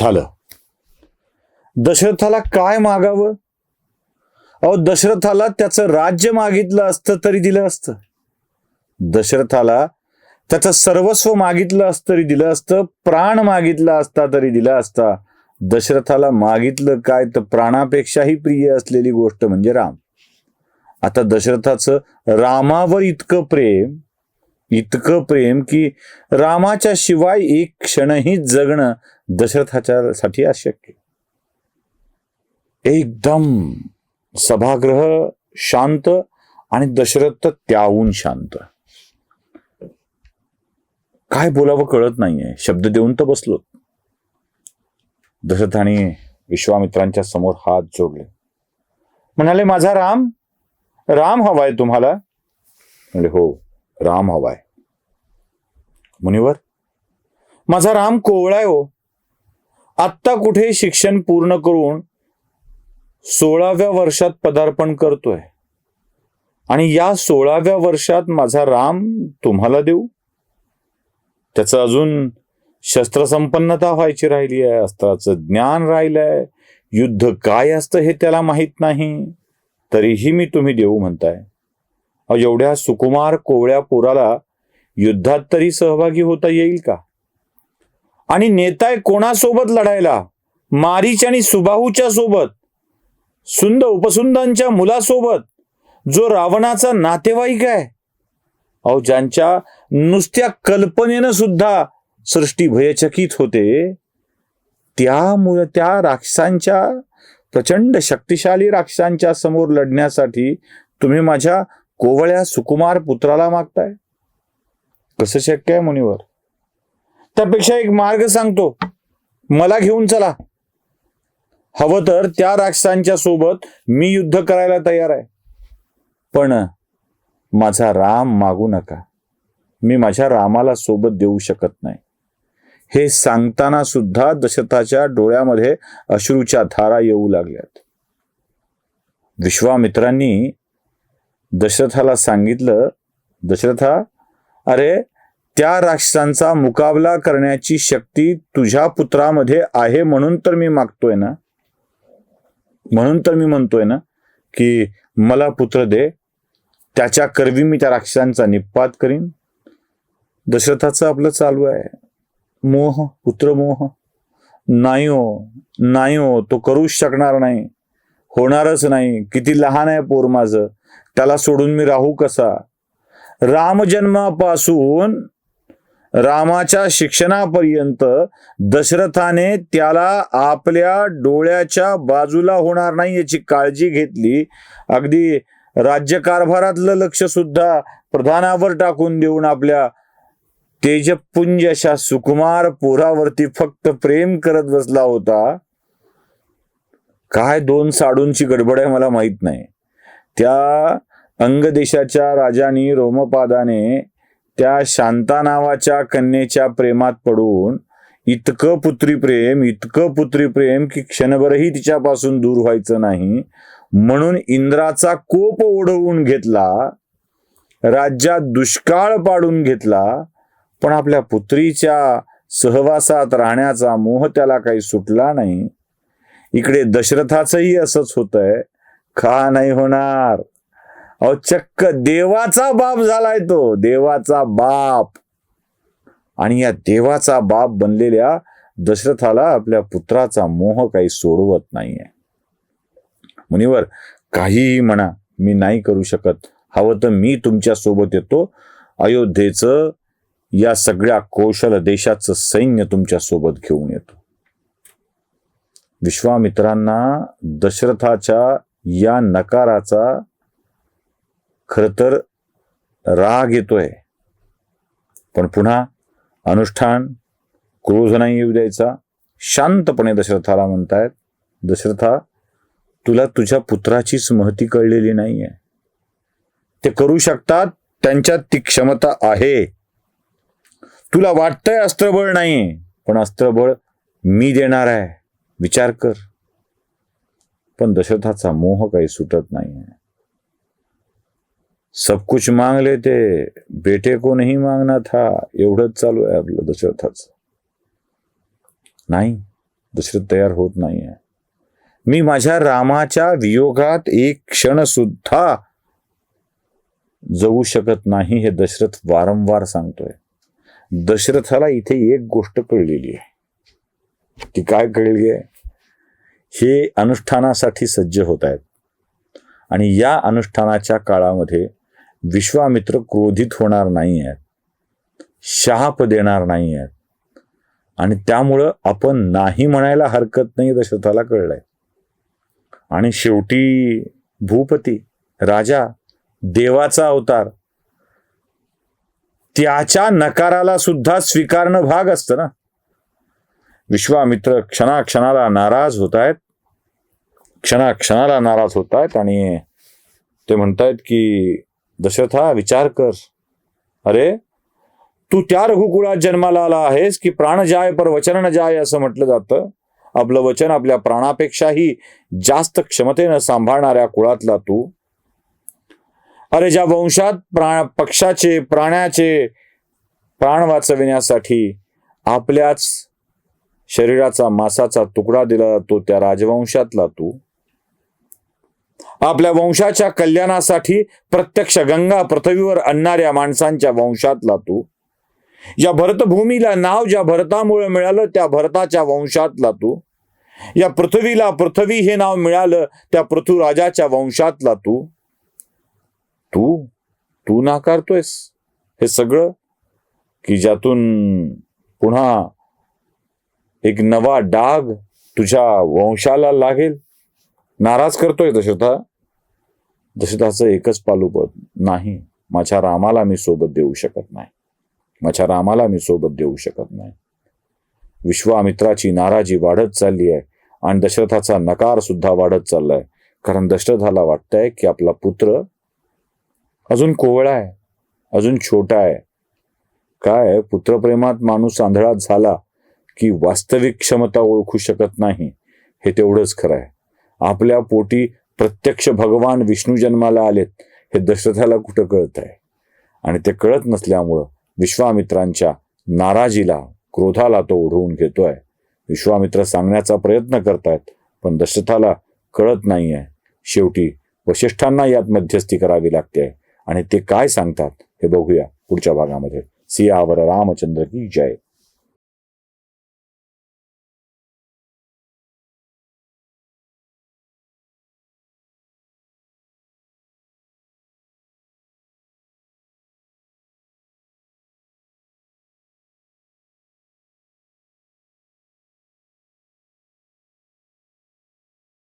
झालं. दशरथाला काय मागावं? अहो दशरथाला त्याचं राज्य मागितलं असतं तरी दिलं असतं. दशरथाला त्याचं सर्वस्व मागितलं असतं तरी दिलं असतं प्राण मागितला असता तरी दिला असता. दशरथाला मागितलं काय? तर प्राणापेक्षाही प्रिय असलेली गोष्ट म्हणजे राम. आता दशरथाचं रामावर इतकं प्रेम इतकं प्रेम की रामाच्या शिवाय एक क्षणही जगणं दशरथाच्या साठी अशक्य. एकदम सभागृह शांत आणि दशरथ त्याहून शांत. काय बोलावं कळत नाहीये. शब्द देऊन तर बसलो दशरथाने विश्वामित्रांच्या समोर हात जोडले. म्हणाले माझा राम राम हवाय तुम्हाला. म्हणजे हो राम हवाय. मुनिवर माझा राम कोवळाय हो. आत्ता कुठे शिक्षण पूर्ण करून सोळाव्या वर्षात पदार्पण करतोय. आणि या सोळाव्या वर्षात माझा राम तुम्हाला देऊ. त्याचं अजून शस्त्रसंपन्नता व्हायची राहिली आहे अस्त्राचं ज्ञान राहिलंय युद्ध काय असतं हे त्याला माहीत नाही. तरीही मी तुम्ही देऊ म्हणताय. एवढ्या सुकुमार कोवळ्या पोराला युद्धात तरी सहभागी होता येईल का? आणि नेताय कोणासोबत लढायला? मारीच आणि सुबाहूच्या सोबत? सुंद उपसुंदांच्या मुलासोबत? जो रावणाचा नातेवाईक आहे? अहो ज्यांच्या नुसत्या कल्पनेनं सुद्धा सृष्टी भयचकित होते त्यामुळे त्या राक्षसांच्या प्रचंड शक्तिशाली राक्षसांच्या समोर लढण्यासाठी तुम्ही माझ्या कोवळ्या सुकुमार पुत्राला मागताय. कसं शक्य आहे मुनिवर? त्यापेक्षा एक मार्ग सांगतो. मला घेऊन चला. हवं तर त्या राक्षसांच्या सोबत मी युद्ध करायला तयार आहे. पण माझा राम मागू नका. मी माझ्या रामाला सोबत देऊ शकत नाही. हे सांगताना सुद्धा दशरथाच्या डोळ्यामध्ये अश्रूच्या धारा येऊ लागल्यात. विश्वामित्रांनी दशरथाला सांगितलं दशरथा अरे त्या राक्षसांचा मुकाबला करण्याची शक्ती तुझ्या पुत्रामध्ये आहे म्हणून तर मी मागतोय ना? म्हणून तर मी म्हणतोय ना की मला पुत्र दे त्याच्या करवी मी त्या राक्षसांचा निपात करीन. दशरथाचं आपलं चालू आहे. मोह पुत्रमोह नाही हो नाही हो तो करूच शकणार नाही. होणारच नाही. किती लहान आहे पोर माझं. त्याला सोडून मी राहू कसा? रामजन्मापासून रामाच्या शिक्षणापर्यंत दशरथाने त्याला आपल्या डोळ्याच्या बाजूला होणार नाही याची काळजी घेतली. अगदी राज्यकारभारातलं लक्ष सुद्धा प्रधानावर टाकून देऊन आपल्या तेजपुंज अशा सुकुमार पोरावरती फक्त प्रेम करत बसला होता. काय दोन साडूंची गडबड आहे मला माहीत नाही. त्या अंगदेशाच्या राजानी रोमपादाने त्या शांता नावाच्या कन्येच्या प्रेमात पडून इतकं पुत्री प्रेम इतकं पुत्री प्रेम की क्षणभरही तिच्यापासून दूर व्हायचं नाही. म्हणून इंद्राचा कोप ओढवून घेतला राज्यात दुष्काळ पाडून घेतला पण आपल्या पुत्रीच्या सहवासात राहण्याचा मोह त्याला काही सुटला नाही. इकडे दशरथाचंही असंच होतंय. का नाही होणार. अहो चक्क देवाचा बाप झालाय तो देवाचा बाप. आणि या देवाचा बाप बनलेल्या दशरथाला आपल्या पुत्राचा मोह काही सोडवत नाहीये. मुनिवर काहीही म्हणा मी नाही करू शकत. हवं तर मी तुमच्यासोबत येतो. अयोध्येचं या सगळ्या कौशल देशाचं सैन्य तुमच्यासोबत घेऊन येतो. विश्वामित्रांना दशरथाच्या या नकाराचा खर तर राग येतोय. पण पुन्हा अनुष्ठान क्रोध नाही येऊ द्यायचा. शांतपणे दशरथाला म्हणतायत दशरथा तुला तुझ्या पुत्राचीच महती कळलेली नाहीये. ते करू शकतात त्यांच्यात ती क्षमता आहे. तुला वाटतंय अस्त्रबळ नाही पण अस्त्रबळ मी देणार आहे. विचार कर. पण दशरथाचा मोह काही सुटत नाही सब कुछ मांग लेते बेटे को नहीं मांगना था एवढंच चालू आहे आपलं दशरथाच. नाही दशरथ तयार होत नाहीये मी माझ्या रामाच्या वियोगात एक क्षण सुद्धा जगू शकत नाही हे दशरथ वारंवार सांगतोय. दशरथाला इथे एक गोष्ट कळलेली आहे. ती काय कळली आहे हे अनुष्ठानासाठी सज्ज होत आहेत. आणि या अनुष्ठानाच्या काळामध्ये विश्वामित्र क्रोधित होणार नाही आहेत शाप देणार नाही आहेत आणि त्यामुळं आपण नाही म्हणायला हरकत नाही दशरथाला कळलंय. आणि शेवटी भूपती राजा देवाचा अवतार त्याच्या नकाराला सुद्धा स्वीकारणं भाग असतं ना. विश्वामित्र क्षणाक्षणाला नाराज होत आहेत क्षणाक्षणाला नाराज होत आहेत आणि ते म्हणतायत की दशरथा विचार कर. अरे तू त्या रघुकुळात जन्माला आला आहेस की प्राण जाय पर वचन न जाय असं म्हटलं जातं? आपलं वचन आपल्या प्राणापेक्षाही जास्त क्षमतेनं सांभाळणाऱ्या कुळातला तू. अरे ज्या वंशात प्रा पक्षाचे प्राण्याचे प्राण वाचविण्यासाठी आपल्याच शरीराचा मासाचा तुकडा दिला जातो त्या राजवंशातला तू. आपल्या वंशाच्या कल्याणासाठी प्रत्यक्ष गंगा पृथ्वीवर आणणाऱ्या माणसांच्या वंशातला तू. या भरतभूमीला नाव ज्या भरतामुळे मिळालं त्या भरताच्या वंशातला तू. या पृथ्वीला पृथ्वी हे नाव मिळालं त्या पृथ्वीराजाच्या वंशातला तू. तू तू नाकारतोयस. हे सगळं की ज्यातून पुन्हा एक नवा डाग तुझ्या वंशाला लागेल. नाराज करतोय दशरथा. दशरथाचं एकच पालुपद नाही. माझ्या रामाला मी सोबत देऊ शकत नाही. माझ्या रामाला मी सोबत देऊ शकत नाही. विश्वामित्राची नाराजी वाढत चालली आहे आणि दशरथाचा नकार सुद्धा वाढत चाललाय. कारण दशरथाला वाटतंय की आपला पुत्र अजून कोवळा आहे अजून छोटा आहे. काय? पुत्रप्रेमात माणूस आंधळा झाला की वास्तविक क्षमता ओळखू शकत नाही. हे तेवढंच खरं आहे. आपल्या पोटी प्रत्यक्ष भगवान विष्णू जन्माला आलेत हे दशरथाला कुठं कळत आहे आणि ते कळत नसल्यामुळं विश्वामित्रांच्या नाराजीला क्रोधाला तो ओढवून घेतोय. विश्वामित्र सांगण्याचा प्रयत्न करतायत पण दशरथाला कळत नाहीये. शेवटी वशिष्ठांना यात मध्यस्थी करावी लागते. आणि ते काय सांगतात हे बघूया पुढच्या भागामध्ये. सियावर रामचंद्र की जय.